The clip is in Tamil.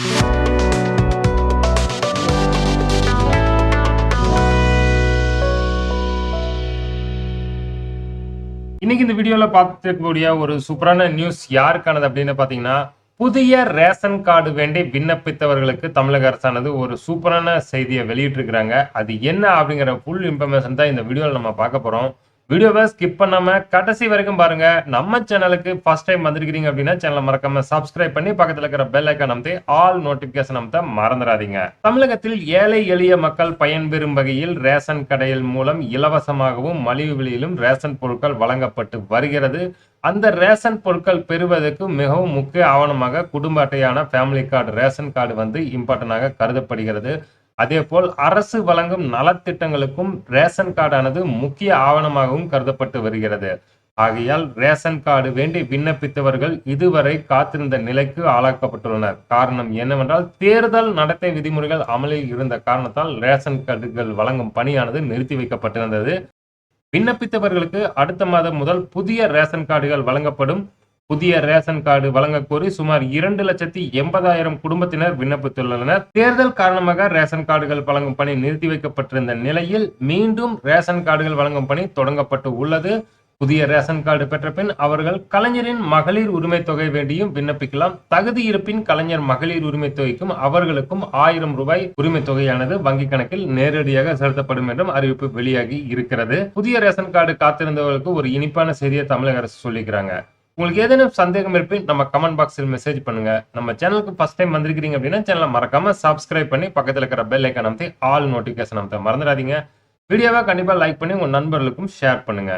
இன்னைக்கு இந்த வீடியோல பார்த்துக்கூடிய ஒரு சூப்பரான நியூஸ் யாருக்கானது அப்படின்னு பாத்தீங்கன்னா புதிய ரேஷன் கார்டு வேண்டி விண்ணப்பித்தவர்களுக்கு தமிழக அரசானது ஒரு சூப்பரான செய்தியை வெளியிட்டிருக்கிறாங்க. அது என்ன அப்படிங்கிற ஃபுல் இன்ஃபர்மேஷன் தான் இந்த வீடியோவில் நம்ம பார்க்க போறோம். வீடியோவை ஸ்கிப் பண்ணாம கடைசி வரைக்கும் பாருங்க. நம்ம சேனலுக்கு ஃபர்ஸ்ட் டைம் வந்திருக்கிறீங்க அப்படின்னா சேனலை மறக்காம சப்ஸ்கிரைப் பண்ணி பக்கத்துல இருக்கிற பெல் ஐக்கான் அமைத்து ஆல் நோட்டிபிகேஷன் அமைத்த மறந்துடாதீங்க. தமிழகத்தில் ஏழை எளிய மக்கள் பயன்பெறும் வகையில் ரேஷன் கடையில் மூலம் இலவசமாகவும் மலிவு விலையிலும் ரேஷன் பொருட்கள் வழங்கப்பட்டு வருகிறது. அந்த ரேஷன் பொருட்கள் பெறுவதற்கு மிகவும் முக்கிய ஆவணமாக குடும்ப அட்டையான ஃபேமிலி கார்டு ரேஷன் கார்டு வந்து இம்பார்ட்டனாக கருதப்படுகிறது. அதேபோல் அரசு வழங்கும் நலத்திட்டங்களுக்கும் ரேஷன் கார்டானது முக்கிய ஆவணமாகவும் கருதப்பட்டு வருகிறது. ஆகையால் ரேஷன் கார்டு வேண்டி விண்ணப்பித்தவர்கள் இதுவரை காத்திருந்த நிலைக்கு ஆளாக்கப்பட்டுள்ளனர். காரணம் என்னவென்றால் தேர்தல் நடத்தை விதிமுறைகள் அமலில் இருந்த காரணத்தால் ரேஷன் கார்டுகள் வழங்கும் பணியானது நிறுத்தி வைக்கப்பட்டிருந்தது. விண்ணப்பித்தவர்களுக்கு அடுத்த மாதம் முதல் புதிய ரேஷன் கார்டுகள் வழங்கப்படும். புதிய ரேஷன் கார்டு வழங்க கோரி சுமார் இரண்டு லட்சத்தி எண்பதாயிரம் குடும்பத்தினர் விண்ணப்பித்துள்ளனர். தேர்தல் காரணமாக ரேஷன் கார்டுகள் வழங்கும் பணி நிறுத்தி வைக்கப்பட்டிருந்த நிலையில் மீண்டும் ரேஷன் கார்டுகள் வழங்கும் பணி தொடங்கப்பட்டு உள்ளது. புதிய ரேஷன் கார்டு பெற்ற பின் அவர்கள் கலைஞரின் மகளிர் உரிமை தொகை வேண்டியும் விண்ணப்பிக்கலாம். தகுதி இருப்பின் கலைஞர் மகளிர் உரிமை தொகைக்கும் அவர்களுக்கும் ஆயிரம் ரூபாய் உரிமை தொகையானது வங்கிக் கணக்கில் நேரடியாக செலுத்தப்படும் என்றும் அறிவிப்பு வெளியாகி இருக்கிறது. புதிய ரேஷன் கார்டு காத்திருந்தவர்களுக்கு ஒரு இனிப்பான செய்தியை தமிழக அரசு சொல்லிக்கிறாங்க. உங்களுக்கு ஏதேனும் சந்தேகம் இருப்பின் நம்ம கமெண்ட் பாக்ஸில் மெசேஜ் பண்ணுங்க. நம்ம சேனலுக்கு ஃபர்ஸ்ட் டைம் வந்திருக்கிறீங்க அப்படின்னா சேனலை மறக்காம சப்ஸ்கிரைப் பண்ணி பக்கத்தில் இருக்கிற பெல் ஐக்கான் அமைத்து ஆல் நோட்டிஃபிகேஷன் அமைத்த மறந்துடாதீங்க. வீடியோவை கண்டிப்பாக லைக் பண்ணி உங்கள் நண்பர்களுக்கும் ஷேர் பண்ணுங்க.